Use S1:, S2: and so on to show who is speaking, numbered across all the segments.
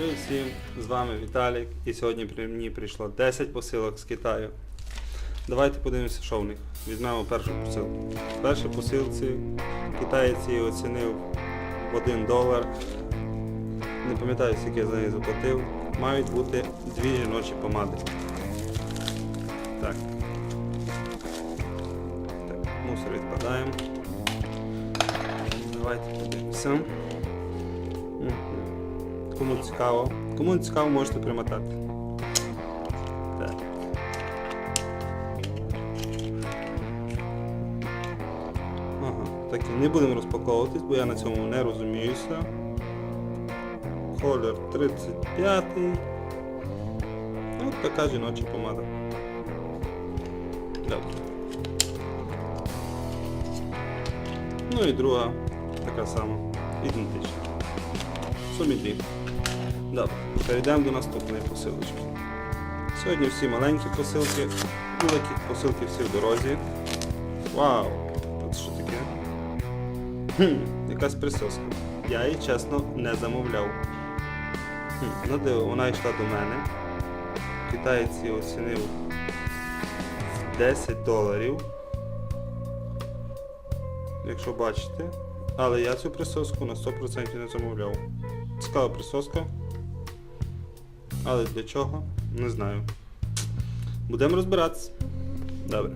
S1: Привіт всім, з вами Віталік і сьогодні при мені прийшло 10 посилок з Китаю. Давайте подивимося, що в них. Візьмемо першу посилку. В першій посилці китаєць її оцінив в 1 долар. Не пам'ятаю, скільки я за неї заплатив. Мають бути дві жіночі помади. Так. Так, мусор відкладаємо. Давайте подивимося. Кому цікаво. Кому не цікаво, можете примотати. Так. І не будемо розпаковуватись, бо я на цьому не розуміюся. Колір 35. Ось така жіноча помада. Добре. Ну і друга така сама, ідентична. Сумі дві. Добре, перейдемо до наступної посилочки. Сьогодні всі маленькі посилки, великі посилки всі в дорозі. Вау! От що таке? Хм, якась присоска. Я її чесно не замовляв. Хм, ну диво, вона йшла до мене. Китаєць її оцінив 10 доларів. Якщо бачите. Але я цю присоску на 100% не замовляв. Цікава присоска. Але для чого? Не знаю. Будемо розбиратися. Добре.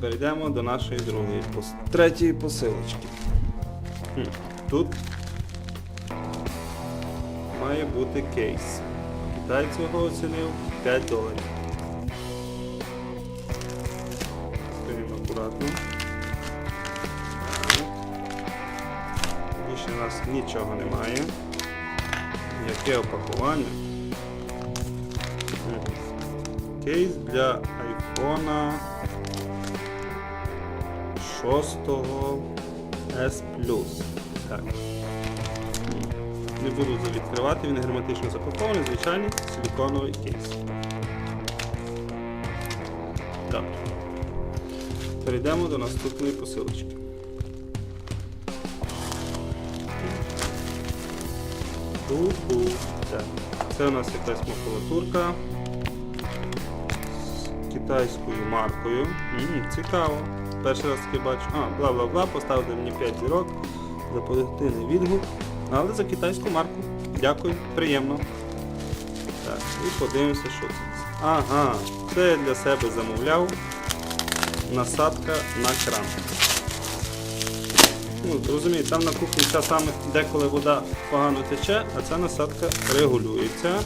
S1: Перейдемо до нашої другої пос... третьої посилочки. Хм. Тут має бути кейс. Китайць його оцінив 5 доларів. Скажімо акуратно. Більше у нас нічого немає. Яке опакування? Кейс для айфона 6 S. Так. Не буду відкривати, він герметично запакований, звичайний силіконовий кейс. Добре. Перейдемо до наступної посилочки. Так. Це у нас якась макулатурка китайською маркою. М, цікаво. Перший раз таки бачу. А, бла-бла-бла, поставили мені 5 зірок за позитивний відгук. Але за китайську марку. Дякую, приємно. Так, і подивимося, що це. Ага, це я для себе замовляв. Насадка на кран. Ну, розумієте, там на кухні ця саме деколи вода погано тече, а ця насадка регулюється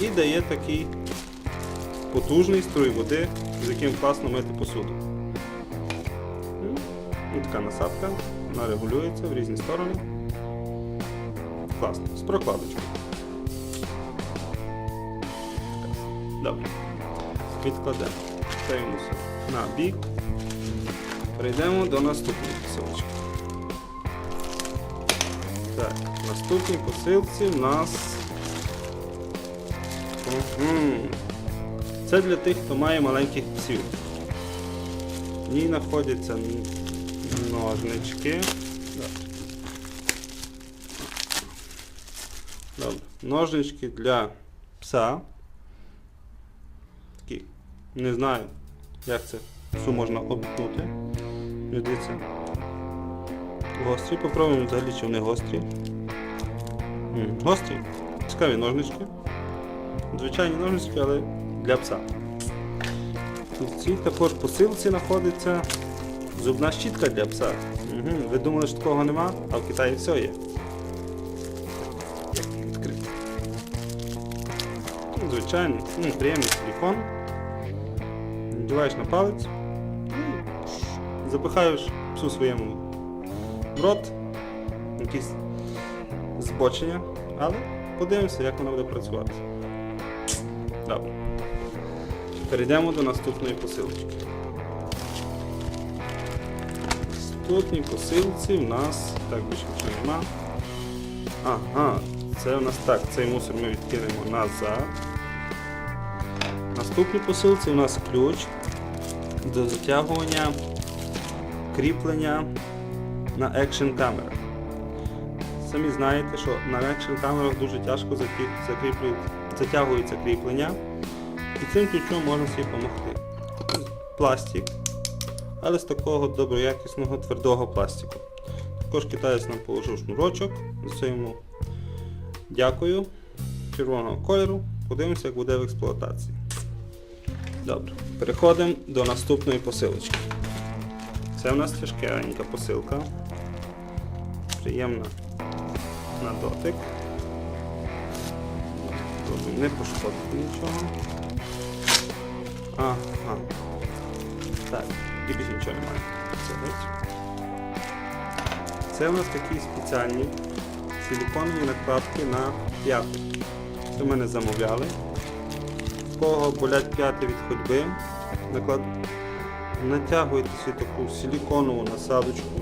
S1: і дає такий потужний струй води, з яким класно мити посуду. І така насадка, вона регулюється в різні сторони. Класно, з прокладочкою. Добре. Відкладемо цей мусор на бік. Перейдемо до наступної посилочки. Так, наступній посилці в нас. Це для тих, хто має маленьких псів. В ній знаходяться ножнички. Добре. Ножнички для пса. Такі. Не знаю, як це псу можна обтнути. Ну, Дивіться. Гострі. Попробуємо взагалі, чи вони гострі. М, Гострі. Цікаві ножнички. Звичайні ножнички, але для пса. В цій також посилці знаходиться зубна щітка для пса. Угу. Ви думали, що такого нема, а в Китаї все є. Відкрити? Звичайний, ну, приємний силікон. Надіваєш на палець. ну, Запихаєш псу своєму в рот. Якісь збочення, але подивимося, як воно буде працювати. Добре. Перейдемо до наступної посилочки. В наступній посилці в нас... Так, більше нічого нема. Ага, це у нас так, цей мусор ми відкинемо назад. В наступній посилці у нас ключ до затягування кріплення на екшн камера. самі знаєте, що на менших камерах дуже тяжко закріплюють, затягується кріплення. І цим ключом можна собі допомогти. Пластик, але з такого доброякісного твердого пластику. Також китаєць нам положив шнурочок, за це дякую. Червоного кольору. Подивимося, як буде в експлуатації. Добре, переходимо до наступної посилочки. Це у нас тяжкенька посилка. Приємна на дотик. Добре, не пошкодити нічого. Ага. Так, і більше нічого немає. Це у нас такі спеціальні силіконові накладки на п'ятки. Це мене замовляли. В кого болять п'яти від ходьби, наклад... натягуєте собі таку силіконову насадочку.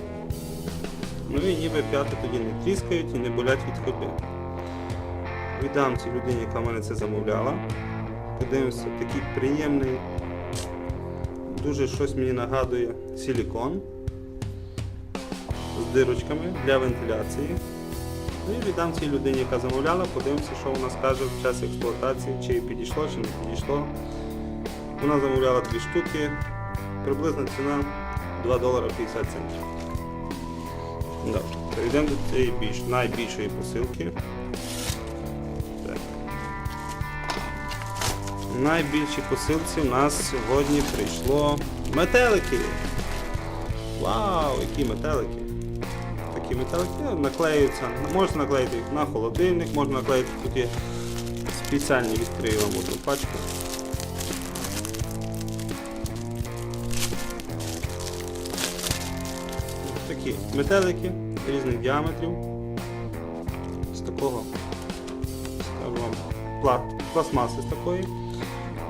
S1: Ну і ніби п'яти тоді не тріскають і не болять від ходьби. Віддам цій людині, яка мене це замовляла. Подивимося, такий приємний, дуже щось мені нагадує силікон з дирочками для вентиляції. Ну і віддам цій людині, яка замовляла, подивимося, що вона скаже в час експлуатації, чи підійшло, чи не підійшло. Вона замовляла дві штуки, приблизна ціна 2 долара 50 центів. Добре, перейдемо до цієї найбільшої посилки. В найбільшій посилці у нас сьогодні прийшло метелики. Вау, які метелики! Такі метелики наклеюються, можна наклеїти їх на холодильник, можна наклеїти тут є спеціальні відкрию вам одну пачку. Такі метелики різних діаметрів. З такого, скажу вам, пла- пластмаси з такої.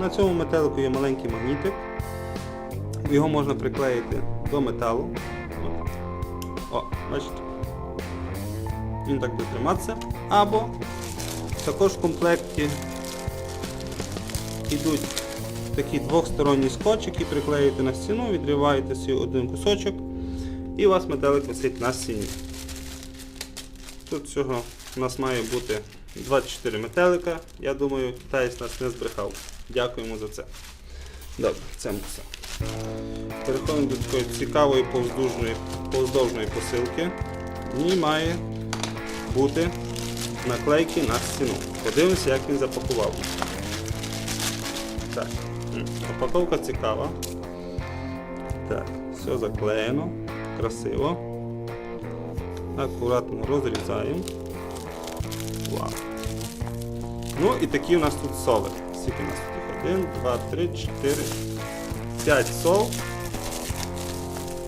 S1: На цьому метелику є маленький магнітик. Його можна приклеїти до металу. О, бачите. Він так буде триматися. Або також в комплекті йдуть такі двохсторонні скотч, які приклеюєте на стіну, відриваєте собі один кусочок і у вас метелик висить на стіні. Тут всього у нас має бути 24 метелика. Я думаю, китаєць нас не збрехав. Дякуємо за це. Добре, це все. Переходимо до такої цікавої повздовжної, повздовжної посилки. В ній має бути наклейки на стіну. Подивимося, як він запакував. Так, упаковка цікава. Так, все заклеєно, красиво. Акуратно розрізаємо. Вау. Ну і такі у нас тут соли. Скільки у нас тут? Їх? Один, два, три, чотири, п'ять сол.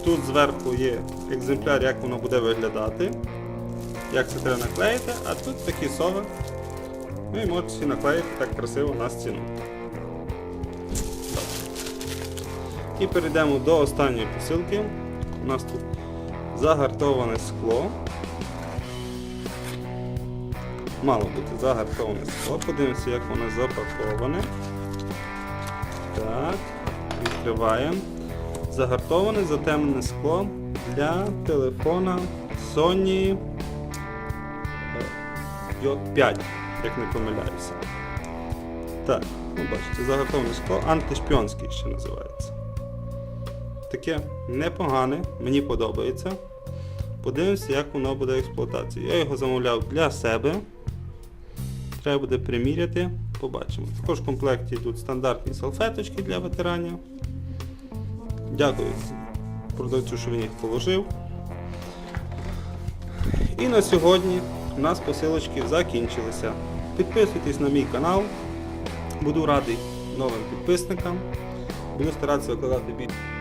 S1: Тут зверху є екземпляр, як воно буде виглядати. Як це треба наклеїти, а тут такі сови. Ви можете всі наклеїти так красиво на стіну. І перейдемо до останньої посилки. У нас тут загартоване скло. Мало бути загартоване скло. Подивимося, як воно запаковане. Так, відкриваємо. Загартоване затемнене скло для телефона Sony J5, як не помиляюся. Так, ну бачите, загартоване скло, антишпіонське ще називається. Таке непогане, мені подобається. Подивимося, як воно буде в. Я його замовляв для себе. Треба буде приміряти, побачимо. Також в комплекті йдуть стандартні салфеточки для ветеранів. Дякую продавцю, що він їх положив. І на сьогодні у нас посилочки закінчилися. Підписуйтесь на мій канал. Буду радий новим підписникам. Буду старатися викладати більше.